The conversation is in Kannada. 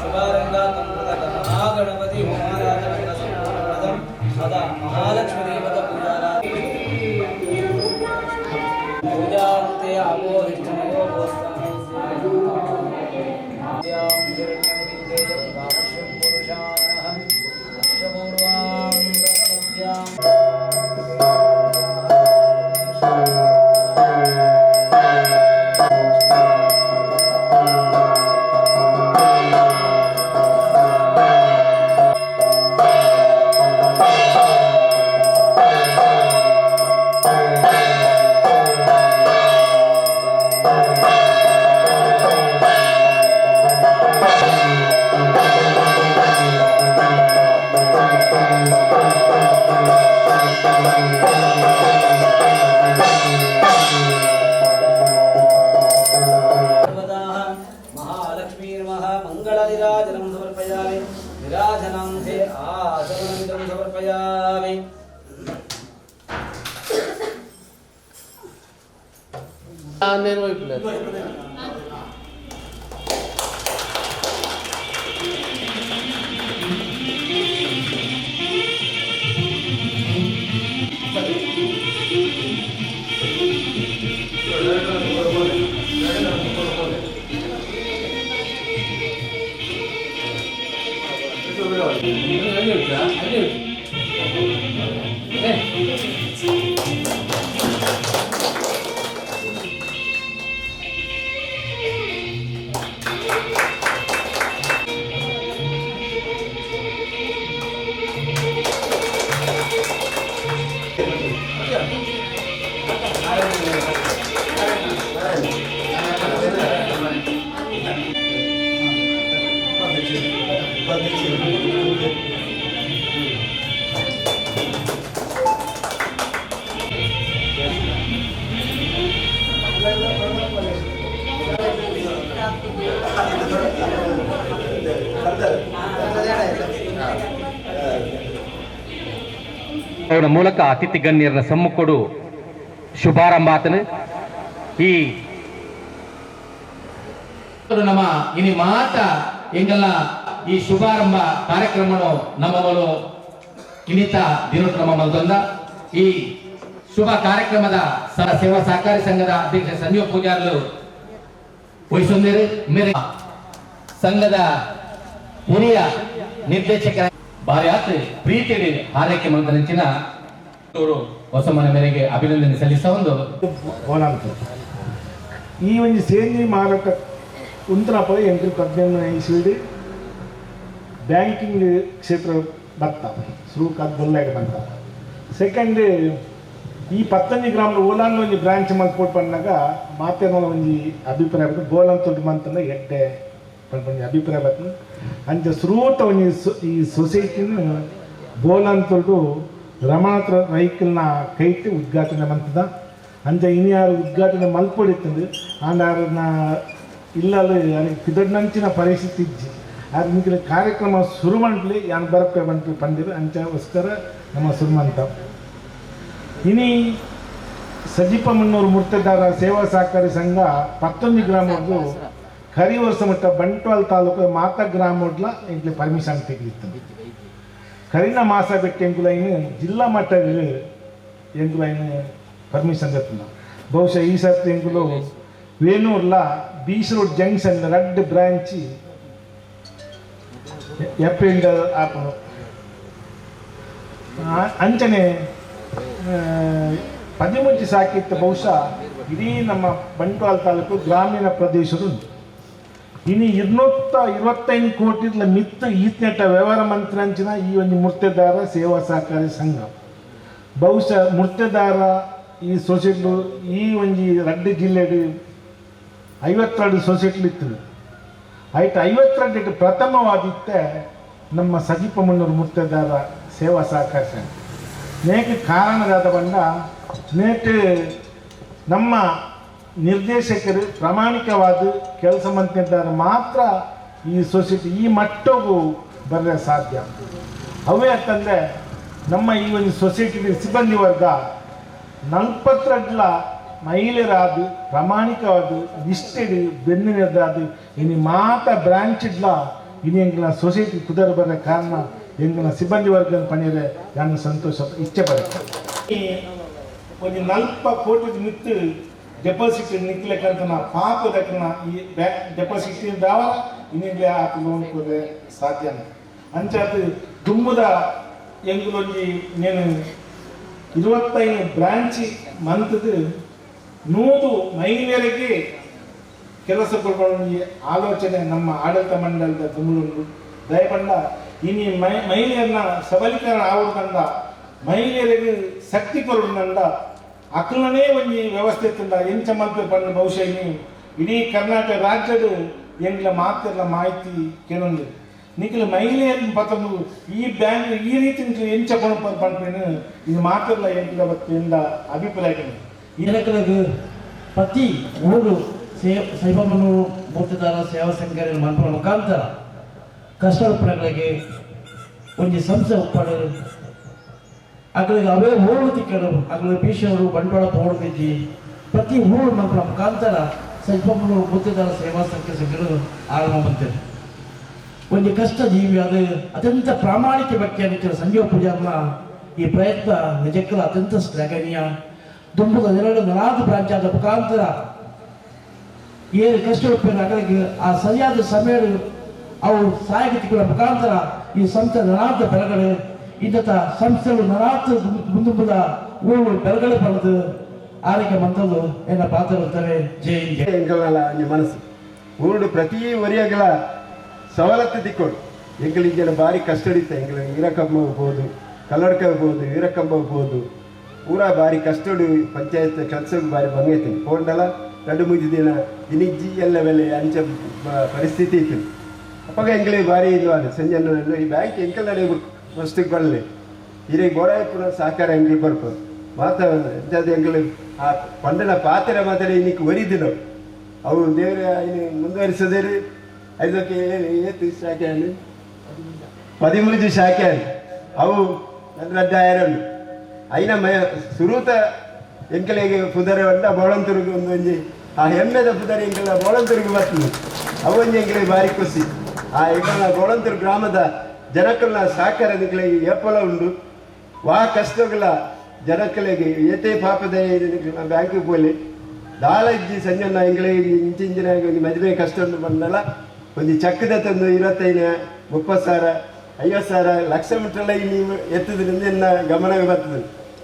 ಶುಭಾರಂಗ ತಂತ್ರದ ಮಹಾಗಣಪತಿ ಮಹಾರಾಜನ ಸಂಪೂರ್ಣಪದಂ ಸದಾ ಮಹಾಲಕ್ಷ್ಮೀ समर्पयामि निराजनान्ते आसनमिदं समर्पयामि నేను Amém? ಅವರ ಮೂಲಕ ಅತಿಥಿ ಗಣ್ಯರನ್ನ ಸಮ್ಮುಖಡು ಶುಭಾರಂಭ ಆತನು. ಈ ನಮ್ಮ ಇನಿ ಮಾತ ಎಂಗಲ್ಲ ಈ ಶುಭಾರಂಭ ಕಾರ್ಯಕ್ರಮ ನಮ್ಮ ಇನಿತ ದಿನೋತ್ ನಮ್ಮ ಮಲ್ದೊಂದ ಈ ಶುಭ ಕಾರ್ಯಕ್ರಮದ ಸೇವಾ ಸಹಕಾರಿ ಸಂಘದ ಅಧ್ಯಕ್ಷ ಸಂಜೀವ ಪೂಜಾರ್ಲು ವಹಿಸಿದ್ದೀರಿ ಮೇರೆ ಸಂಘದ ಹಿರಿಯ ನಿರ್ದೇಶಕರ ಭಾರಿ ಆತ್ರಿ ಪ್ರೀತಿ ಹಾರೈಕೆ ಮಂತ್ರಿಂಚಿನ ಅವರು ಹೊಸ ಮನೆ ಮೇರೆಗೆ ಅಭಿನಂದನೆ ಸಲ್ಲಿಸ ಒಂದು ಈ ಒಂದು ಸೇಂದ್ರಿ ಮಾರಾಟ ಉಂತನಪ್ಪ ಎಂಟು ಇಸ್ವಿಡಿ ಬ್ಯಾಂಕಿಂಗ್ ಕ್ಷೇತ್ರ ಬತ್ತ ಶುರು ಕದ್ದಲ್ಲಾಗ ಬಂತ. ಸೆಕೆಂಡ್ ಈ ಪತ್ತಂಜಿ ಗ್ರಾಮದ ಓಲಾನ್ ಒಂದು ಬ್ರಾಂಚ್ ಮಲ್ಪೋಟ್ ಬಂದಾಗ ಮಾತೇನೋ ಒಂದು ಅಭಿಪ್ರಾಯ ಗೋಲನ್ ತೊಟ್ಟು ಮಂತಂದ ಎಡ್ಡೆ ಪಂಡ ಅಭಿಪ್ರಾಯ ಬರ್ತದೆ ಅಂಚ ಶುರುತ ಒಂಜಿ ಈ ಸೊಸೈಟಿನ ಗೋಲನ್ ತೊಟ್ಟು ರಮಣತ್ರ ರೈಕಲ್ನ ಕೈಟ್ ಉದ್ಘಾಟನೆ ಮಂತದ ಅಂಚ ಇನಿ ಯಾರು ಉದ್ಘಾಟನೆ ಮಲ್ಪೊಡಿತ್ತಂದು ಆಂಡ ಇಲ್ಲಲು ಅದಕ್ಕೆ ಪಿದಡ್ನಂಚಿನ ಪರಿಸ್ಥಿತಿ ಇಜ್ಜಿ ಅದು ನಿಂಕಿನ ಕಾರ್ಯಕ್ರಮ ಶುರು ಮಾಡ್ಲಿ, ಯಾನ್ ಬರಪೆ ಬಂತು ಪಂದಿರು ಅಂಚಗೋಸ್ಕರ ನಮ್ಮ ಸುರ್ಮಂತ ಇನಿ ಸಜಿಪ ಮುನ್ನೂರು ಮುರ್ತದಾರ ಸೇವಾ ಸಹಕಾರಿ ಸಂಘ ಪತ್ತೊಂದು ಗ್ರಾಮದ್ದು ವರ್ಷ ಮಟ್ಟ ಬಂಟ್ವಾಲ್ ತಾಲೂಕು ಮಾತ ಗ್ರಾಮಡ್ಲ ಇಂಟ್ಲಿ ಪರ್ಮಿಷನ್ ತೆಗಿತ್ತು ಕರಿನ ಮಾಸ ಬೆಟ್ಟ ಎಂಕುಲೈನ್ ಜಿಲ್ಲಾ ಮಟ್ಟ ಎಂಕುಲೈನ್ ಪರ್ಮಿಷನ್ ತೆತ್ತುನ ಬಹುಶಃ ಈ ಸರ್ತಿ ಎಂಕುಲು ವೇಣೂರ್ಲ beach road junction red branch April ಆಪನು ಅಂಚನೆ ಆ, ಪದಿಮುಂಚಿ ಸಾಕಿತ್ತು ಬಹುಶಃ ಇಡೀ ನಮ್ಮ ಬಂಟ್ವಾಲ್ ತಾಲೂಕು ಗ್ರಾಮೀಣ ಪ್ರದೇಶದ ಉಂಟು ಇನ್ನು ಇರ್ನೂತ್ತ ಇರುವತ್ತೈದು ಕೋಟಿ ಮಿತ್ತ ಈತ್ನೆಟ್ಟ ವ್ಯವಹಾರ ಮಂತ್ರಾಂಚಿನ ಈ ಒಂದು ಮೃತ್ಯದಾರ ಸೇವಾ ಸಹಕಾರಿ ಸಂಘ. ಬಹುಶಃ ಮೃತ್ಯದಾರ ಈ ಸೊಸೈಟಿ ಈ ಒಂಜಿ ರಡ್ಡಿ ಜಿಲ್ಲೆ ಐವತ್ತೆರಡು ಸೊಸೈಟಿ ಇತ್ತು ಆಯ್ತು ಐವತ್ತೆರಡು ಪ್ರಥಮವಾದಿತ್ತೆ ನಮ್ಮ ಸಜಿಪ ಮುನ್ನೂರು ಮುರ್ತೆದಾರ ಸೇವಾ ಸಹಕಾರಿ ಸಂಘ. ನೇಕ ಕಾರಣದಾದ ಬಂಡ ನೇಟ್ ನಮ್ಮ ನಿರ್ದೇಶಕರು ಪ್ರಾಮಾಣಿಕವಾದ ಕೆಲಸ ಮಾಡ್ತಿದ್ದಾಗ ಮಾತ್ರ ಈ ಸೊಸೈಟಿ ಈ ಮಟ್ಟಗೂ ಬರಲು ಸಾಧ್ಯ. ಅವೇ ಅಂತಂದರೆ ನಮ್ಮ ಈ ಒಂದು ಸೊಸೈಟಿ ಸಿಬ್ಬಂದಿ ವರ್ಗ ನಲ್ಪತ್ರಗ್ಲ ಮಹಿಳೆಯರಾದ ಪ್ರಾಮಾಣಿಕವಾದ ನಿಷ್ಠೆಡು ಬೆನ್ನಿನದಾದ, ಇನ್ನು ಮಾತ ಬ್ರಾಂಚ್ ಇಡ್ಲ ಇನ್ನು ಎಂಗಿನ ಸೊಸೈಟಿ ಕುದರ ಬರ ಕಾರಣ ಎಂಗಿನ ಸಿಬ್ಬಂದಿ ವರ್ಗದ ಪಣಿಯರೆ ನಾನು ಸಂತೋಷ ಇಚ್ಛೆ ಬರುತ್ತೆ ಒಂದು ನಲ್ಪ ಕೋಟಿ ಮಿತ್ತು ಡೆಪಾಸಿಟ್ ನಿಕ್ಲಿಕ್ಕಂತ ನಾ ಪಾಪ ದಕ್ಕನ ಈ ಬ್ಯಾಂಕ್ ಡೆಪಾಸಿಟ್ ದಾವ ಇನ್ನಿಂಗ್ಲೆ ಆ ಲೋನ್ ಕೊಡ್ರೆ ಸಾಧ್ಯ ಅಂಚಾತ ದುಮ್ಮದ ಎಂಗ್ಲೊಂಜಿ ನೇನು ಇರುವತ್ತೈದು ಬ್ರಾಂಚ್ ಮಂತದ ನೂರು ಮಹಿಳೆಯರಿಗೆ ಕೆಲಸ ಕೊಡ್ಕೊಂಡು ಆಲೋಚನೆ ನಮ್ಮ ಆಡಳಿತ ಮಂಡಲದ ತುಂಬುಂಡು ದಯಪಂಡ ಇನಿ ಮೈ ಮಹಿಳೆಯರನ್ನ ಸಬಲೀಕರಣ ಆಗೋದಂದ ಮಹಿಳೆಯರಿಗೆ ಶಕ್ತಿ ಕೊಡುದಂದ ಅಕ್ಲನೇ ಒಂಜಿ ವ್ಯವಸ್ಥೆ ತಿಂದ ಎಂಚ ಮಲ್ಪೆ ಪಂಡ ಬಹುಶಃ ಇಡೀ ಕರ್ನಾಟಕ ರಾಜ್ಯದ ಎಂಗ್ಲ ಮಾತ್ರ ಮಾಹಿತಿ ಕೇಳೊಂದು. ನಿಖಿಲ ಮಹಿಳೆಯರು ಪತ್ರ ಈ ಬ್ಯಾಂಕ್ ಈ ರೀತಿ ಎಂಚ ಕೊಣ ಪಂಪೇನು ಇದು ಮಾತ್ರ ಎಂಗ್ಲ ಬತ್ತಿಂದ ಅಭಿಪ್ರಾಯ ಇದಕ್ಕೆ ಪ್ರತಿ ಊರು ಸೈಬಾಬನು ಮೂರ್ತಿದಾರ ಸೇವಾ ಸಂಘ ಮಂತ್ರ ಮುಖಾಂತರ ಕಷ್ಟಪಡಗಳಿಗೆ ಒಂದು ಸಂಸ್ಥೆ ಉಪ್ಪಾಡು ಅಗಳಿಗೆ ಅವೇ ಹೂಳು ತಿಕ್ಕಡು ಅಗಳಿಗೆ ಭೀಷಣರು ಬಂಡವಾಳ ತಗೊಂಡಿದ್ದಿ ಪ್ರತಿ ಹೂಳು ಮಕ್ಕಳ ಮುಖಾಂತರ ಸೈಬಮ್ಮನು ಮೂರ್ತಿದಾರ ಸೇವಾ ಸಂಖ್ಯೆ ಸಂಘಗಳು ಆರಂಭ ಬಂತೇನೆ ಒಂದು ಕಷ್ಟ ಜೀವಿ, ಅದು ಅತ್ಯಂತ ಪ್ರಾಮಾಣಿಕ ವ್ಯಕ್ತಿಯಾಗಿದ್ದ ಸಂಜೀವ ಪೂಜಾರ್ನ ಈ ಪ್ರಯತ್ನ ನಿಜಕ್ಕೂ ಅತ್ಯಂತ ಶ್ಲಾಘನೀಯ. ದುಂಬುದ ಎರಡು ಬ್ರಾಂಚ್ ಆದ ಮುಖಾಂತರ ಏನು ಕಷ್ಟ ಅಗಲಿಗೆ ಆ ಸರಿಯಾದ ಸಮಯ ಅವು ಸಹಾಯಕತೆಗಳ ಮುಖಾಂತರ ಈ ಸಂತ ನರಾದ ಬೆಳಗಳು ಇಂಥ ಸಂಸ್ಥೆಗಳು ನರಾತ್ ಮುಂದುಂಬದ ಊರು ಬೆಳಗಡೆ ಬರೆದು ಆರೋಗ್ಯ ಬಂದದ್ದು ಎನ್ನ ಪಾತ್ರ ಜೈ ಎಂಕಲ್ನಲ್ಲ ಒಂಜಿ ಮನಸ್ಸು? ಊರು ಪ್ರತಿ ವರಿಯಗಳ ಸವಲತ್ತು ತಿಕ್ಕೊಡು. ಎಂಕಲಿಂಜನ ಭಾರಿ ಕಷ್ಟ ಹಿಡಿತ ಎಂಗಳ ವೀರಕಂಬ ಹೋಗ್ಬೋದು, ಕಲ್ಲಡ್ಕ ಹೋಗ್ಬೋದು ವೀರಕಂಬ ಹೋಗ್ಬೋದು. ಪೂರ ಭಾರಿ ಕಷ್ಟಡು ಪಂಚಾಯತ್ ಕೆಲಸ ಬಾರಿ ಬಂಗೈತೆ ಹೋಂಡಲ ಎರಡು ಮೂರು ದಿನ ದಿನಿಜ್ಜಿ ಎಲ್ಲ ಬೆಲೆ ಅಂಚ ಪರಿಸ್ಥಿತಿ ಇತ್ತು ಅಪ್ಪಾಗ ಎಂಗಳಿಗೆ ಭಾರಿ ಇದು ಸಂಜೆ ಈ ಬ್ಯಾಂಕ್ ಎಂಕಲ್ ನಡೆ ಫಸ್ಟಿಗೆ ಬರಲಿ ಇಡೀ ಗೋಡಾಯಪುರ ಸಹಕಾರ ಹೆಂಗ್ ಬರ್ಬೋದು ವಾತಾವರಣ ಇಂಥದ್ದು ಹೆಂಗ್ ಆ ಪಂಡನ ಪಾತ್ರ ಮಾತ್ರ ಇನ್ನಿಕ್ ಒರಿದಿಲ್ಲ ಅವು ದೇವ್ರ ಮುಂದುವರಿಸದೇ ರೀ ಐದಕ್ಕೆ ಏತಿ ಶಾಖೆ ಅಲ್ಲಿ? ಪದಿಮೂರು ಶಾಖೆ ಅಲ್ಲಿ. ಅವು ಅದ್ರದ್ದು ಅಯ್ಯ ಸುರೂತ ಹೆಂಕಲೆಗೆ ಪುದರ ಒಂದು ಬೋಳಂತುರುಗು ಒಂದು ಒಂಜಿ, ಆ ಹೆಮ್ಮೆದ ಪುದರ ಹೆಂಕಲ ಬೋಳಂತುರುಗು ಬರ್ತದೆ. ಅವು ಒಂದು ಹೆಂಗ್ ಬಾರಿ ಖುಷಿ. ಆ ಹೆಂಗ್ ಬೋಳಂತುರು ಗ್ರಾಮದ ಜನಕ್ಕಲ್ಲ ಸಾಕಾರ ಎಪ್ಪಲ ಉಂಡು. ವಾ ಕಷ್ಟಗಳ ಜನಕಲೆಗೆ ಏತೆ ಪಾಪದ ಬ್ಯಾಂಕಿಗೆ ಪೋಲಿ ದಾಳ ಇಜ್ಜಿ ಸಂಜೆನ ಎಂಗಳಿಗೆ ಇಂಚಿಂಚಿನ ಮದುವೆ ಕಷ್ಟ ಉಂಟು ಬಂದಲ್ಲ. ಒಂದು ಚಕ್ಕದ ತಂದು ಇರತ್ತೈನ ಮುಪ್ಪತ್ತು ಸಾವಿರ, ಐವತ್ತು ಸಾವಿರ ಲಕ್ಷ ನೀವು ಎತ್ತದ್ರಿಂದ ಎನ್ನ ಗಮನವೇ ಬರ್ತದೆ.